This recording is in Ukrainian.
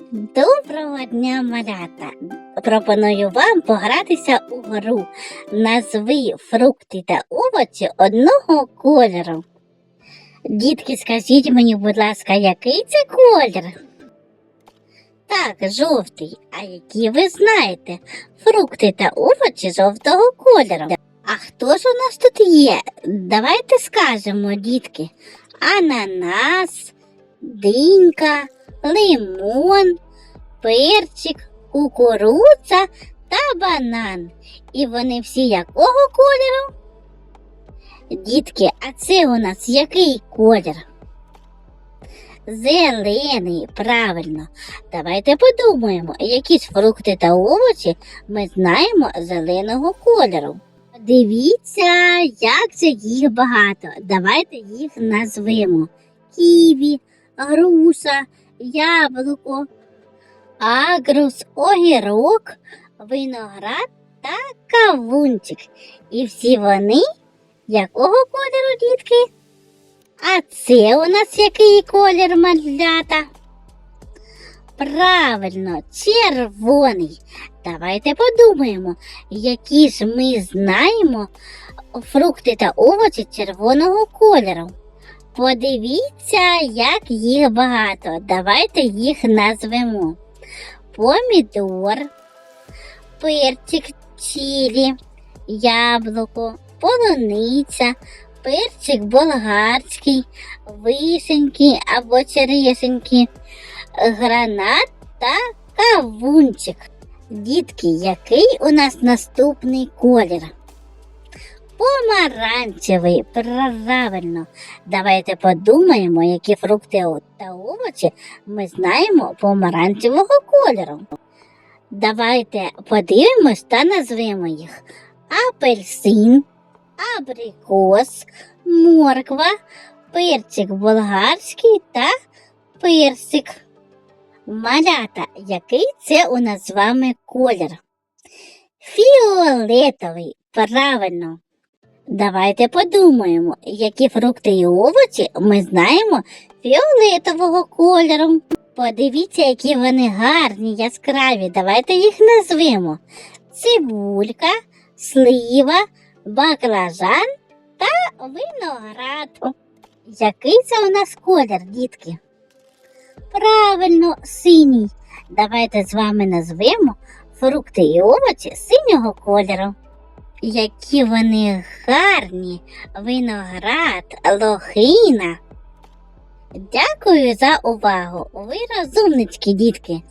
Доброго дня, малята! Пропоную вам погратися у гру. Назви фрукти та овочі одного кольору. Дітки, скажіть мені, будь ласка, який це колір? Так, жовтий. А які ви знаєте? Фрукти та овочі жовтого кольору. А хто ж у нас тут є? Давайте скажемо, дітки. Ананас, динька, лимон, перчик, кукурудза та банан. І вони всі якого кольору? Дітки, а це у нас який колір? Зелений, правильно. Давайте подумаємо, які ж фрукти та овочі ми знаємо зеленого кольору. Дивіться, як же їх багато. Давайте їх назвемо. Ківі, груша, яблуко, агрус, огірок, виноград та кавунчик. І всі вони якого кольору, дітки? А це у нас який колір малята? Правильно, червоний. Давайте подумаємо, які ж ми знаємо фрукти та овочі червоного кольору. Подивіться, як їх багато. Давайте їх назвемо. Помідор, перчик чилі, яблуко, полуниця, перчик болгарський, вишеньки або черешеньки, гранат та кавунчик. Дітки, який у нас наступний колір? Помаранчевий, правильно. Давайте подумаємо, які фрукти та овочі ми знаємо помаранчевого кольору. Давайте подивимось та назвемо їх апельсин, абрикос, морква, перчик болгарський та персик. Малята, який це у нас з вами колір? Фіолетовий, правильно. Давайте подумаємо, які фрукти і овочі ми знаємо фіолетового кольору. Подивіться, які вони гарні, яскраві. Давайте їх назвемо. Цибулька, слива, баклажан та виноград. Який це у нас колір, дітки? Правильно, синій. Давайте з вами назвемо фрукти і овочі синього кольору. Які вони гарні, виноград, лохина. Дякую за увагу. Ви розумнички, дітки.